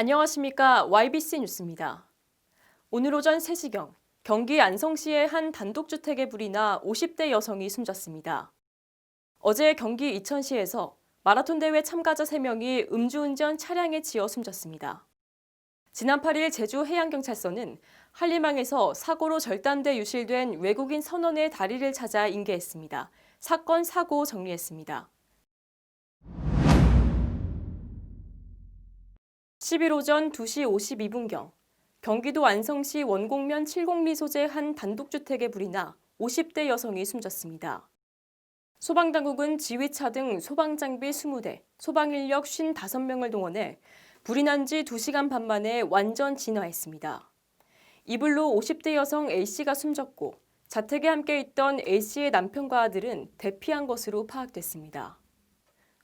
안녕하십니까. YBC 뉴스입니다. 오늘 오전 3시경 경기 안성시의 한 단독주택에 불이 나 50대 여성이 숨졌습니다. 어제 경기 이천시에서 마라톤 대회 참가자 3명이 음주운전 차량에 치여 숨졌습니다. 지난 8일 제주 해양경찰서는 한림항에서 사고로 절단돼 유실된 외국인 선원의 다리를 찾아 인계했습니다. 사건 사고 정리했습니다. 10일 오전 2시 52분경 경기도 안성시 원곡면 70리 소재 한 단독주택에 불이 나 50대 여성이 숨졌습니다. 소방당국은 지휘차 등 소방장비 20대, 소방인력 55명을 동원해 불이 난 지 2시간 반 만에 완전 진화했습니다. 이불로 50대 여성 A씨가 숨졌고 자택에 함께 있던 A씨의 남편과 아들은 대피한 것으로 파악됐습니다.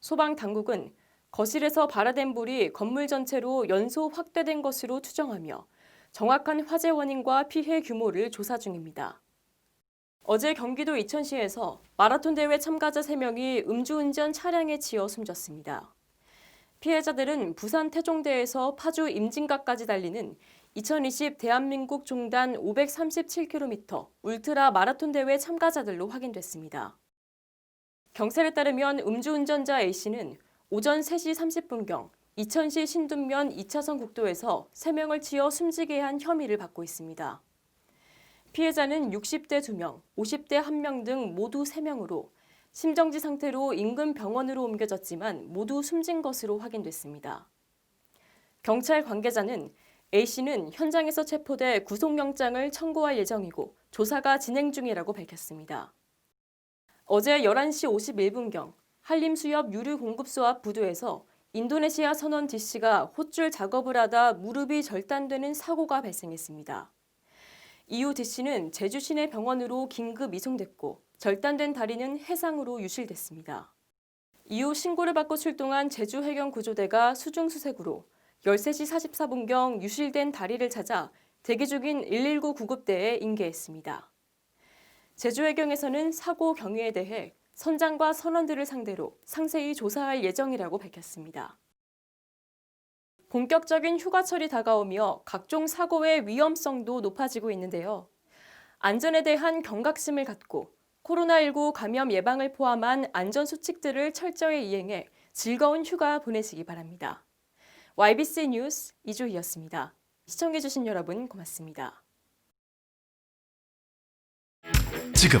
소방당국은 거실에서 발화된 불이 건물 전체로 연소 확대된 것으로 추정하며 정확한 화재 원인과 피해 규모를 조사 중입니다. 어제 경기도 이천시에서 마라톤 대회 참가자 3명이 음주운전 차량에 치여 숨졌습니다. 피해자들은 부산 태종대에서 파주 임진각까지 달리는 2020 대한민국 종단 537km 울트라 마라톤 대회 참가자들로 확인됐습니다. 경찰에 따르면 음주운전자 A씨는 오전 3시 30분경 이천시 신둔면 2차선 국도에서 3명을 치어 숨지게 한 혐의를 받고 있습니다. 피해자는 60대 2명, 50대 1명 등 모두 3명으로 심정지 상태로 인근 병원으로 옮겨졌지만 모두 숨진 것으로 확인됐습니다. 경찰 관계자는 A씨는 현장에서 체포돼 구속영장을 청구할 예정이고 조사가 진행 중이라고 밝혔습니다. 어제 11시 51분경 한림수협 유류공급소 앞 부두에서 인도네시아 선원 D씨가 호줄 작업을 하다 무릎이 절단되는 사고가 발생했습니다. 이후 D씨는 제주 시내 병원으로 긴급 이송됐고 절단된 다리는 해상으로 유실됐습니다. 이후 신고를 받고 출동한 제주 해경 구조대가 수중 수색으로 13시 44분경 유실된 다리를 찾아 대기 중인 119 구급대에 인계했습니다. 제주 해경에서는 사고 경위에 대해 선장과 선원들을 상대로 상세히 조사할 예정이라고 밝혔습니다. 본격적인 휴가철이 다가오며 각종 사고의 위험성도 높아지고 있는데요. 안전에 대한 경각심을 갖고 코로나19 감염 예방을 포함한 안전 수칙들을 철저히 이행해 즐거운 휴가 보내시기 바랍니다. YBC 뉴스 이주희였습니다. 시청해주신 여러분 고맙습니다. 지금